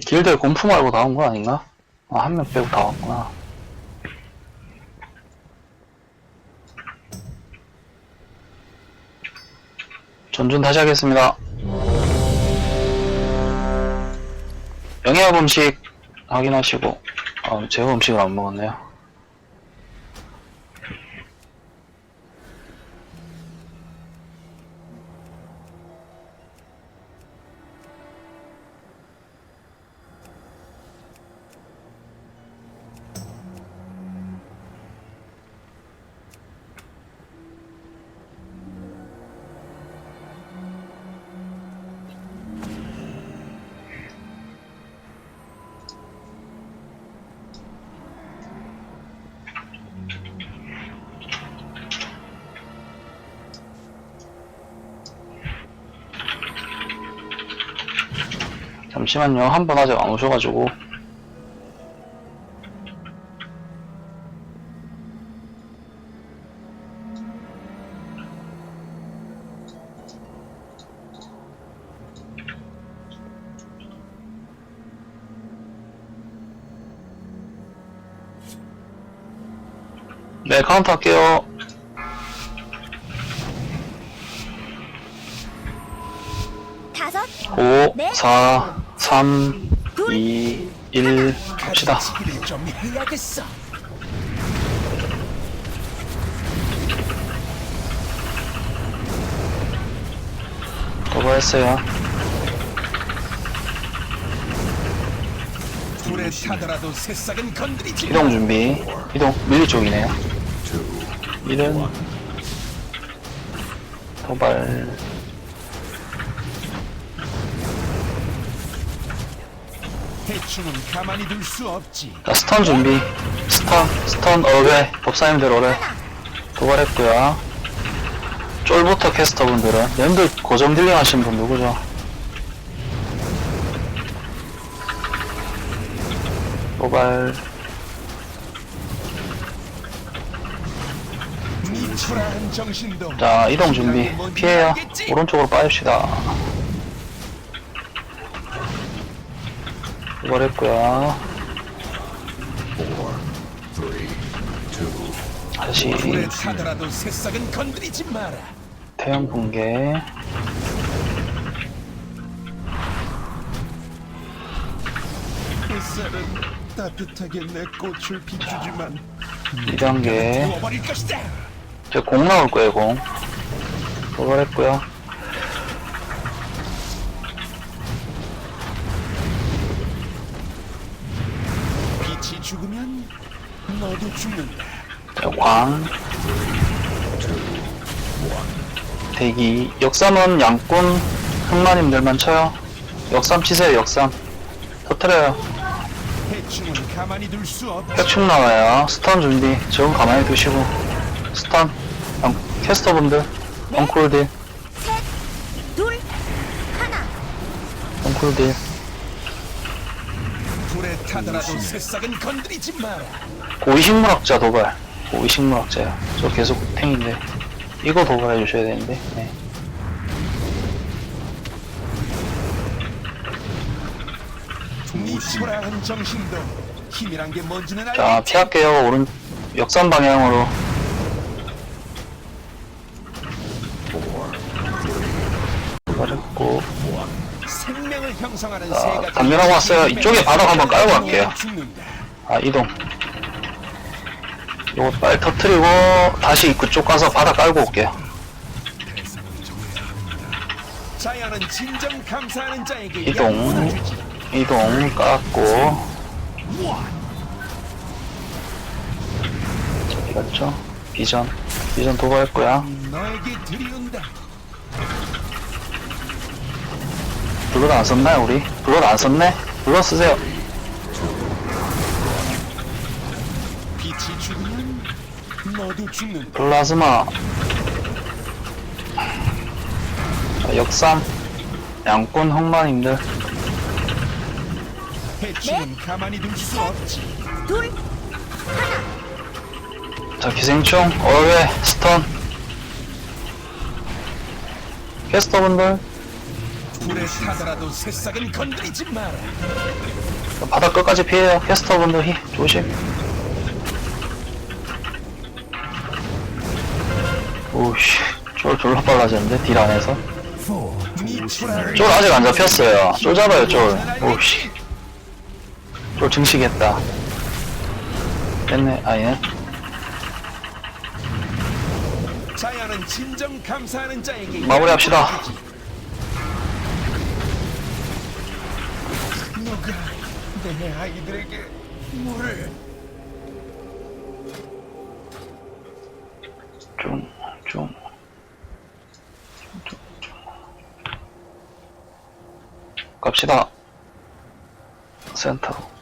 길드에 공프 말고 다온거 아닌가? 아, 한 명 빼고 다 왔구나. 전준 다시 하겠습니다. 영양업 음식 확인하시고, 아, 제가 음식을 안 먹었네요. 잠시만요. 한 분 아직 안 오셔가지고. 네, 카운트 할게요. 다섯, 5, 네. 4, 3, 2, 1, 갑시다. 가지치기를 좀 해야겠어. 도발했어요. 불에 타더라도 새싹은 건드리지. 이동 준비. 이동, 밀리 쪽이네요. 일은 도발. 대충은 가만히 둘 수 없지. 자, 스턴 준비. 스턴, 스턴, 어뢰. 법사님들 어뢰. 도발했고요. 쫄부터 캐스터분들은 연들 고정 딜링 하신 분 누구죠? 도발. 네 초라한 정신도. 자, 이동 준비. 피해요. 오른쪽으로 빠집시다. 도발했고요. 다시 불에 타더라도 새싹은 건드리지 마라. 태양 붕괴. 햇살은 따뜻하게 내 꽃을 비추지만 2단계. 부어버릴 것이다. 저공 나올 거예요, 공. 도발했고요. 죽으면 너도 죽는다. 자, 광. 대기. 역삼은 양꾼 흑마님들만 쳐요. 역삼 치세요, 역삼. 터트려요. 대충은 가만히 둘 수 없지. 팩충 나와요. 스턴 준비. 저건 가만히 두시고. 스턴. 양- 캐스터분들. 엉쿨딜. 셋, 둘, 하나. 엉쿨딜. 불에 타더라도 새싹은 건드리지 마라. 고위식물학자 도발. 고위식물학자요. 저 계속 탱인데. 이거 도발해 주셔야 되는데. 네. 네 초라한 정신도 힘이란 게 뭔지는 알지. 자, 피할게요. 오른, 역산 방향으로. 도발했고. 형성하는 자, 세 가지 단면하고 왔어요. 이쪽에 바닥 한번 깔고 갈게요. 죽는다. 아, 이동. 요거 빨리 터트리고, 다시 그쪽 가서 바닥 깔고 올게요. 자연은 진정 감사하는 자에게 이동. 주지. 이동 깎고. 어디 갔죠? 비전. 비전 도발했고요. 너에게 드리운다. 블러드 안 썼나요, 우리? 블러드 안 썼네? 블러드 쓰세요. 빛이 죽으면 너도 죽는다. 플라즈마. 자, 역삼. 양꾼 흑마님들. 해충은 가만히 둘 수 없지. 둘, 자, 기생충, 어뢰, 스턴. 캐스터분들. 불에 타더라도 새싹은 건드리지 마라. 바닥 끝까지 피해요. 캐스터분들 히 조심. 오우씨, 쫄 졸라 빨라졌는데 딜 안에서. 쫄 아직 안 잡혔어요. 쫄 잡아요, 쫄. 오우씨. 쫄 증식했다. 됐네, 아니네. 자연은 진정 감사하는 자에게 마무리합시다. 누가 내 아이들에게 물을 좀, 좀. 갑시다. 센터.